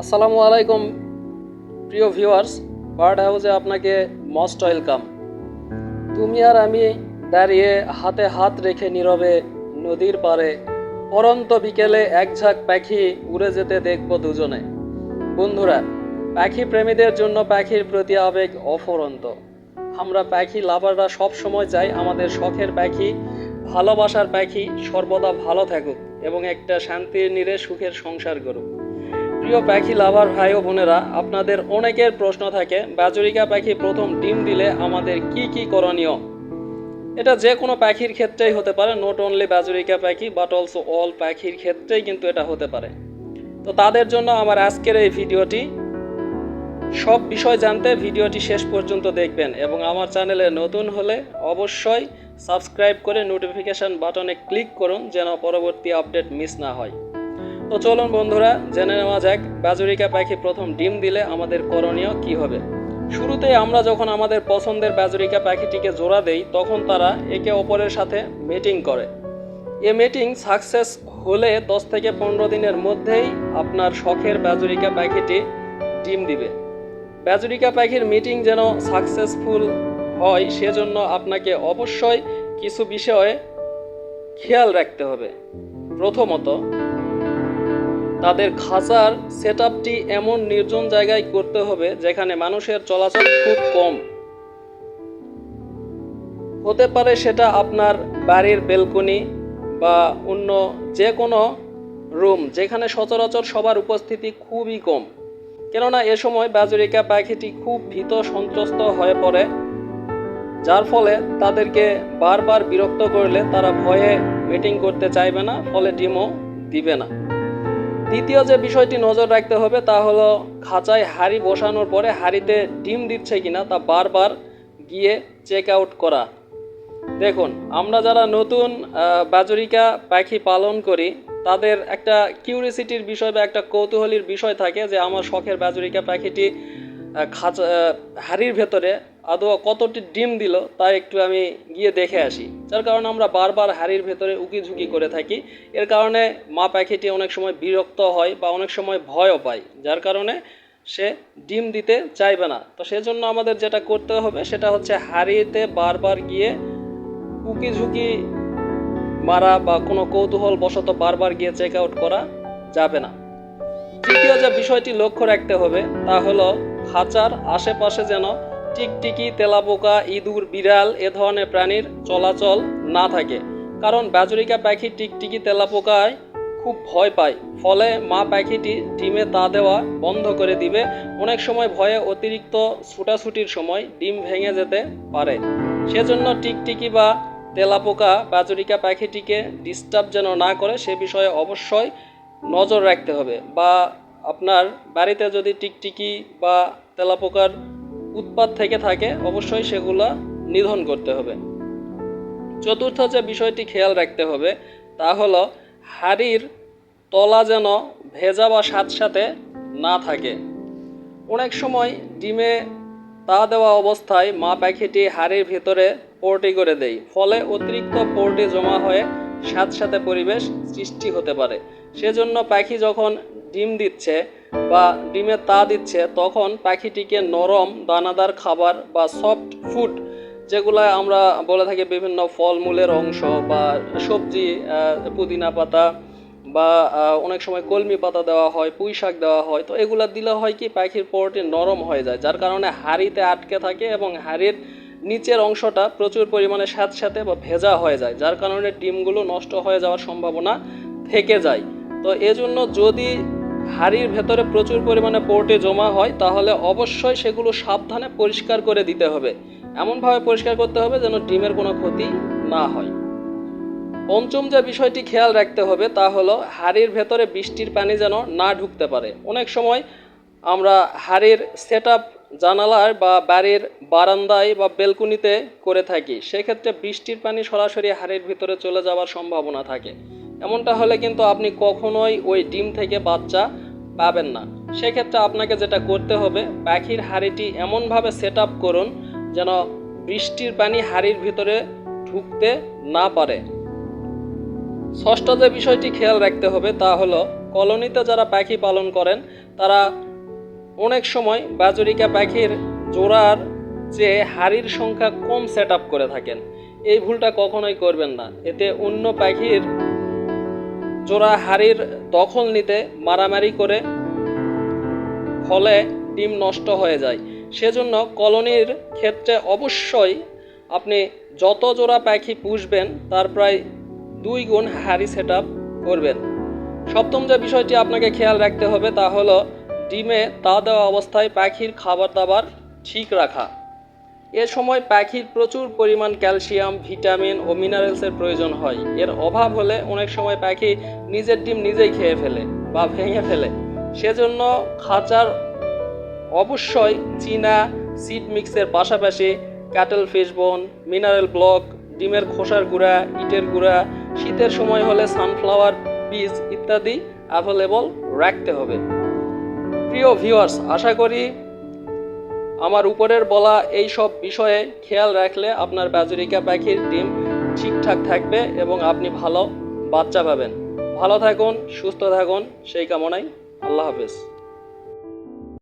আসসালামু আলাইকুম, প্রিয় ভিউয়ার্স বার্ড হাউসে আপনাকে মস্ট ওয়েলকাম তুমি আর আমি দাঁড়িয়ে হাতে হাত রেখে নীরবে নদীর পাড়ে পরন্ত বিকেলে এক ঝাঁক পাখি উড়ে যেতে দেখব দুজনে। বন্ধুরা, পাখি প্রেমীদের জন্য পাখির প্রতি আবেগ অফুরন্ত। আমরা পাখি লাভাররা সব সময় চাই আমাদের শখের পাখি, ভালোবাসার পাখি সর্বদা ভালো থাকুক এবং একটা শান্তির নিরে সুখের সংসার করুক। প্রিয় পাখি লাভার ভাই ও বোনেরা, আপনাদের অনেকের প্রশ্ন থাকে, বাজরিকা পাখি প্রথম ডিম দিলে আমাদের কি কি করণীয়? এটা যে কোনো পাখির ক্ষেত্রেই হতে পারে নট অনলি বাজরিকা পাখি বাট অলসো অল পাখির ক্ষেত্রেই কিন্তু এটা হতে পারে। তো তাদের জন্য আমার আজকের এই ভিডিওটি সব বিষয় জানতে ভিডিওটি শেষ পর্যন্ত দেখবেন এবং আমার চ্যানেলে নতুন হলে অবশ্যই সাবস্ক্রাইব করে নোটিফিকেশন বাটনে ক্লিক করুন, যেন পরবর্তী আপডেট মিস না হয়। তো চলুন বন্ধুরা, জেনে নেওয়া যাক, বাজুরিকা পাখি প্রথম ডিম দিলে আমাদের করণীয় কি হবে। শুরুতে আমরা যখন আমাদের পছন্দের বাজুরিকা পাখিটিকে জোড়া দেই, তখন তারা একে অপরের সাথে মিটিং করে। এ মিটিং সাকসেস হলে দশ থেকে পনেরো দিনের মধ্যেই আপনার শখের বাজুরিকা পাখিটি ডিম দিবে। বাজুরিকা পাখির মিটিং যেন সাকসেসফুল হয়, সেজন্য আপনাকে অবশ্যই কিছু বিষয়ে খেয়াল রাখতে হবে। প্রথমত তাদের খাঁচার সেট এমন নির্জন জায়গায় করতে হবে যেখানে মানুষের চলাচল খুব কম। হতে পারে সেটা আপনার বাড়ির বেলকনি বা অন্য যে কোনো রুম, যেখানে সচরাচর সবার উপস্থিতি খুবই কম। কেননা এ সময় বাজুরিকা পাখিটি খুব ভীত সন্ত্রস্ত হয়ে পড়ে, যার ফলে তাদেরকে বারবার বিরক্ত করলে তারা ভয়ে মিটিং করতে চাইবে না, ফলে ডিমও দিবে না। দ্বিতীয় যে বিষয়টি নজর রাখতে হবে তা হলো খাঁচায় হাড়ি বসানোর পরে হাড়িতে ডিম দিচ্ছে কিনা তা বারবার গিয়ে চেক আউট করা। দেখুন, আমরা যারা নতুন বাজরিকা পাখি পালন করি, তাদের একটা কিউরিসিটির বিষয় বা একটা কৌতূহলীর বিষয় থাকে যে আমার শখের বাজরিকা পাখিটি খাঁচা হাড়ির ভেতরে আদৌ কতটি ডিম দিল তা একটু আমি গিয়ে দেখে আসি। যার কারণে আমরা বারবার হাড়ির ভেতরে উকি ঝুঁকি করে থাকি। এর কারণে মা পাখিটি অনেক সময় বিরক্ত হয় বা অনেক সময় ভয়ও পায়, যার কারণে সে ডিম দিতে চাইবে না। তো সেজন্য আমাদের যেটা করতে হবে সেটা হচ্ছে হাড়িতে বারবার গিয়ে উকি ঝুঁকি মারা বা কোনো কৌতূহল বশত বারবার গিয়ে চেক আউট করা যাবে না। তৃতীয় যে বিষয়টি লক্ষ্য রাখতে হবে তা হলো খাঁচার আশেপাশে যেন টিকটিকি, তেলাপোকা, ইঁদুর, বিড়াল এ ধরনের প্রাণীর চলাচল না থাকে। কারণ বাজুরিকা পাখি টিকটিকি, তেলাপোকায় খুব ভয় পায়। ফলে মা পাখিটি ডিমে তা দেওয়া বন্ধ করে দিবে। অনেক সময় ভয়ে অতিরিক্ত ছুটাছুটির সময় ডিম ভেঙে যেতে পারে। সেজন্য টিকটিকি বা তেলাপোকা বাজুরিকা পাখিটিকে ডিস্টার্ব যেন না করে, সে বিষয়ে অবশ্যই নজর রাখতে হবে। বা আপনার বাড়িতে যদি টিকটিকি বা তেলাপোকার উৎপাত থেকে থাকে, অবশ্যই সেগুলো নিধন করতে হবে। চতুর্থ যে বিষয়টি খেয়াল রাখতে হবে, তা হলো হাড়ির তলা যেন ভেজা বা সাথে না থাকে। অনেক সময় ডিমে তা দেওয়া অবস্থায় মা পাখিটি হাড়ির ভিতরে পোর্টি করে দেয়, ফলে অতিরিক্ত পোর্টি জমা হয়ে সাথে পরিবেশ সৃষ্টি হতে পারে। সেজন্য পাখি যখন ডিম দিচ্ছে বা ডিমে তা দিচ্ছে, তখন পাখিটিকে নরম দানাদার খাবার বা সফট ফুড যেগুলো আমরা বলে থাকি বিভিন্ন ফলমূলের অংশ বা সবজি পুদিনা পাতা বা অনেক সময় কলমি পাতা দেওয়া হয়, পুঁই শাক দেওয়া হয়, তো এগুলো দিলে হয় কি পাখির পোর্টি নরম হয়ে যায়, যার কারণে হাড়িতে আটকে থাকে এবং হাড়ির নিচের অংশটা প্রচুর পরিমাণে স্যাঁত স্যাঁতস্যাঁতে বা ভেজা হয়ে যায়, যার কারণে ডিমগুলো নষ্ট হয়ে যাওয়ার সম্ভাবনা থেকে যায়। তো এজন্য যদি হাড়ির ভেতরে প্রচুর পরিমাণে পোর্টে জমা হয়, তাহলে অবশ্যই সেগুলো সাবধানে পরিষ্কার করে দিতে হবে। এমনভাবে পরিষ্কার করতে হবে যেন ডিমের কোনো ক্ষতি না হয়। পঞ্চম যে বিষয়টি খেয়াল রাখতে হবে, তা হলো হাড়ির ভেতরে বৃষ্টির পানি যেন না ঢুকতে পারে। অনেক সময় আমরা হাড়ির সেট আপ জানালার বা বাড়ির বারান্দায় বা বেলকুনিতে করে থাকি, সেক্ষেত্রে বৃষ্টির পানি সরাসরি হাড়ির ভিতরে চলে যাওয়ার সম্ভাবনা থাকে। এমনটা হলে কিন্তু আপনি কখনোই ওই ডিম থেকে বাচ্চা পাবেন না। সেক্ষেত্রে আপনাকে যেটা করতে হবে, পাখির হাড়িটি এমনভাবে সেট আপ করুন যেন বৃষ্টির পানি হাড়ির ভিতরে ঢুকতে না পারে। ষষ্ঠ যে বিষয়টি খেয়াল রাখতে হবে তা হলো, কলোনিতে যারা পাখি পালন করেন, তারা অনেক সময় বাজরিকা পাখির জোড়ার যে হাড়ির সংখ্যা কম সেট করে থাকেন। এই ভুলটা কখনোই করবেন না। এতে অন্য পাখির জোড়া হাড়ির দখল নিতে মারামারি করে ফলে ডিম নষ্ট হয়ে যায়। সেজন্য কলোনির ক্ষেত্রে অবশ্যই আপনি যত জোড়া পাখি পুষবেন, তার প্রায় দুই গুণ হাড়ি সেট করবেন। সপ্তম যে বিষয়টি আপনাকে খেয়াল রাখতে হবে, তা হলো ডিমে তা দেওয়া অবস্থায় পাখির খাবার দাবার ঠিক রাখা। এ সময় পাখির প্রচুর পরিমাণ ক্যালসিয়াম, ভিটামিন ও মিনারেলসের প্রয়োজন হয়। এর অভাব হলে অনেক সময় পাখি নিজের ডিম নিজেই খেয়ে ফেলে বা ভেঙে ফেলে। সেজন্য খাঁচার অবশ্যই চীনা সিড মিক্সের পাশাপাশি ক্যাটেল ফিশবোন, মিনারেল ব্লক, ডিমের খোসার গুঁড়া, ইটের গুঁড়া, শীতের সময় হলে সানফ্লাওয়ার বীজ ইত্যাদি অ্যাভেলেবল রাখতে হবে। প্রিয় ভিউয়ার্স আশা করি আমার উপরের বলা এই সব বিষয়ে খেয়াল রাখলে আপনার বাজুরিকা পাখির ডিম ঠিকঠাক থাকবে এবং আপনি ভালো বাচ্চা পাবেন। ভালো থাকুন, সুস্থ থাকুন, সেই কামনাই আল্লাহ হাফেজ।